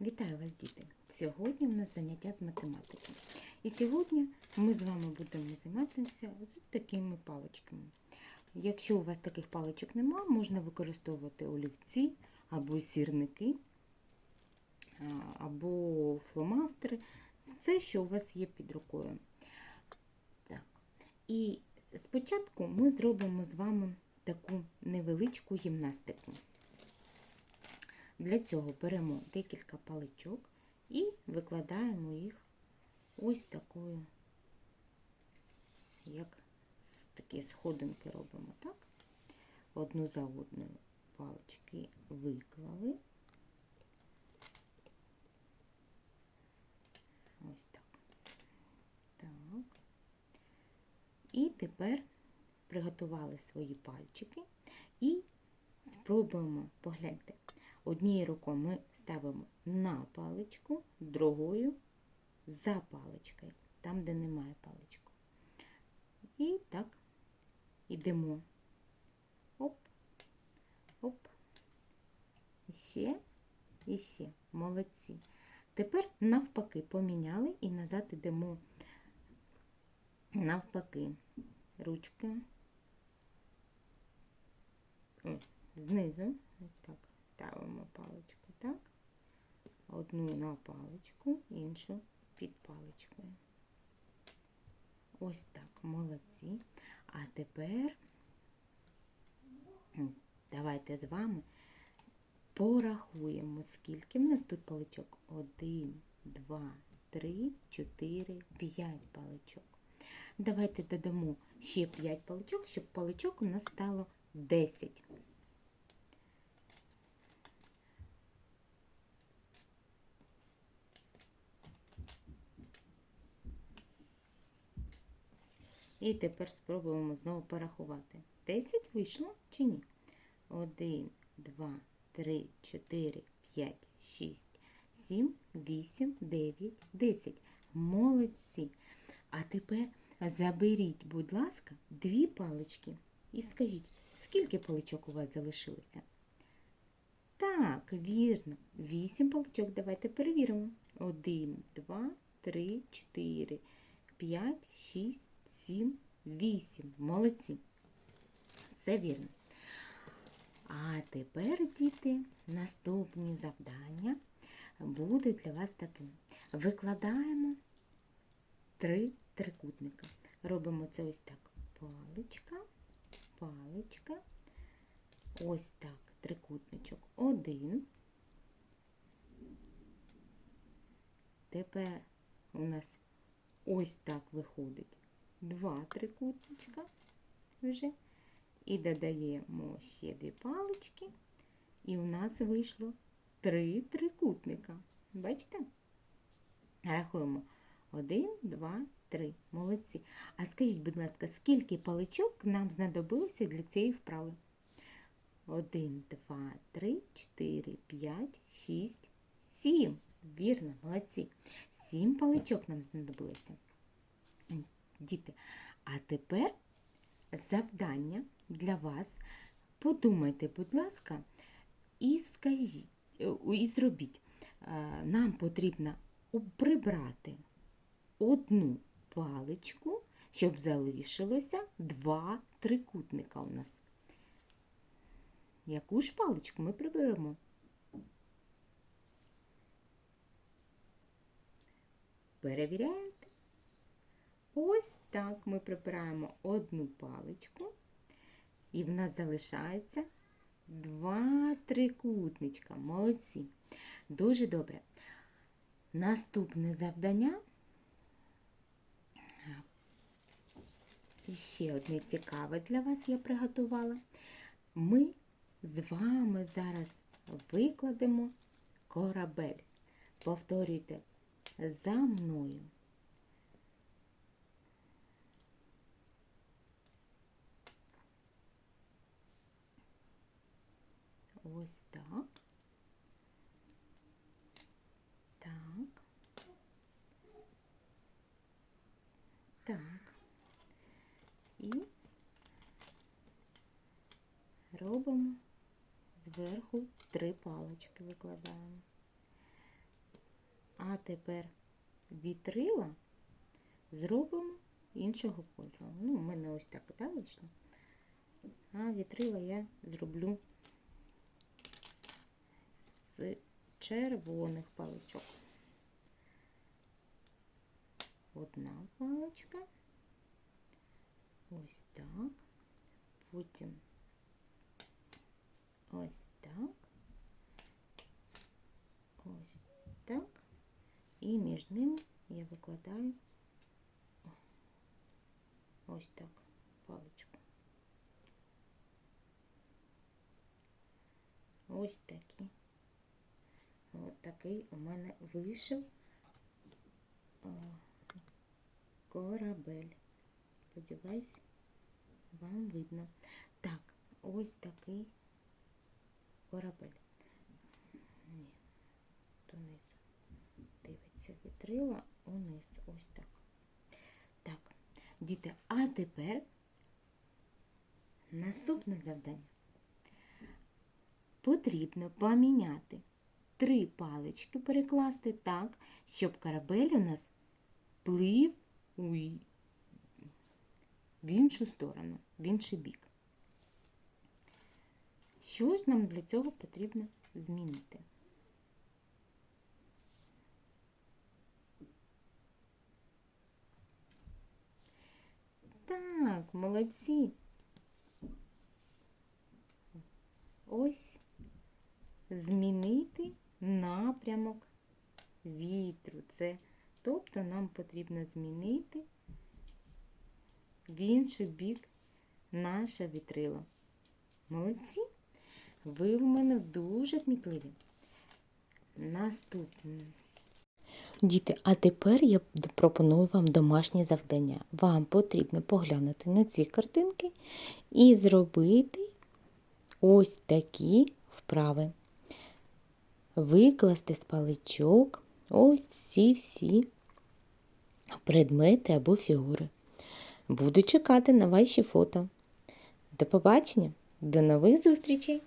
Вітаю вас, діти! Сьогодні в нас заняття з математики. І сьогодні ми з вами будемо займатися ось такими паличками. Якщо у вас таких паличок нема, можна використовувати олівці або сірники, або фломастери. Все, що у вас є під рукою. Так. І спочатку ми зробимо з вами таку невеличку гімнастику. Для цього беремо декілька паличок і викладаємо їх ось такою, як такі сходинки робимо, так? Одну за одною палички виклали. Ось так. Так. І тепер приготували свої пальчики і спробуємо погляньте. Однією рукою ми ставимо на паличку, другою за паличкою, там, де немає паличку. І так йдемо. Оп, оп. Ще і ще. Молодці. Тепер навпаки поміняли і назад йдемо навпаки. Ручки. Ой, знизу. Так. Ставимо паличку так. Одну на паличку, іншу під паличкою. Ось так, молодці. А тепер давайте з вами порахуємо, скільки в нас тут паличок. Один, два, три, чотири, п'ять паличок. Давайте додамо ще 5 паличок, щоб паличок у нас стало 10. І тепер спробуємо знову порахувати. 10 вийшло чи ні? 1, 2, 3, 4, 5, 6, 7, 8, 9, 10. Молодці. А тепер заберіть, будь ласка, дві палички і скажіть, скільки паличок у вас залишилося? Так, вірно. Вісім паличок. Давайте перевіримо. Один, два, три, чотири, п'ять, шість, сім, вісім. Молодці. Все вірно. А тепер, діти, наступні завдання буде для вас таким. Викладаємо три трикутника. Робимо це ось так. Паличка, паличка, ось так, трикутничок. Один. Тепер у нас ось так виходить два трикутничка вже. І додаємо ще дві палички. І у нас вийшло три трикутника. Бачите? Рахуємо. Один, два, три. Молодці. А скажіть, будь ласка, скільки паличок нам знадобилося для цієї вправи? Один, два, три, чотири, п'ять, шість, сім. Вірно, молодці. Сім паличок нам знадобилося. Діти, а тепер завдання для вас. Подумайте, будь ласка, і скажіть, і зробіть. Е, Нам потрібно прибрати одну паличку, щоб залишилося два трикутника у нас. Яку ж паличку ми приберемо? Перевіряєте? Ось так ми прибираємо одну паличку, і в нас залишається два трикутничка. Молодці. Дуже добре. Наступне завдання. І ще одне цікаве для вас я приготувала. Ми з вами зараз викладемо корабель. Повторюйте за мною. Ось так. Так. Так. І робимо зверху три палички викладаємо. А тепер вітрила зробимо іншого кольору. Ну, у мене ось так да, вийшло. А вітрила я зроблю з червоних паличок. Одна паличка. Ось так. Потім ось так. Ось так. І між ними я викладаю ось так паличку. Ось такі. Ось такий у мене вийшов корабель. Сподіваюсь, вам видно. Так, ось такий корабель. Ні, донизу. Дивиться вітрила униз. Ось так. Так, діти, а тепер наступне завдання. Потрібно поміняти три палички, перекласти так, щоб корабель у нас плив в іншу сторону, в інший бік. Що ж нам для цього потрібно змінити? Так, молодці. Ось змінити напрямок вітру. Це, тобто нам потрібно змінити в інший бік наше вітрило. Молодці! Ви в мене дуже кмітливі. Наступне. Діти, а тепер я пропоную вам домашнє завдання. Вам потрібно поглянути на ці картинки і зробити ось такі вправи. Викласти з паличок ось ці всі предмети або фігури. Буду чекати на ваші фото. До побачення, до нових зустрічей!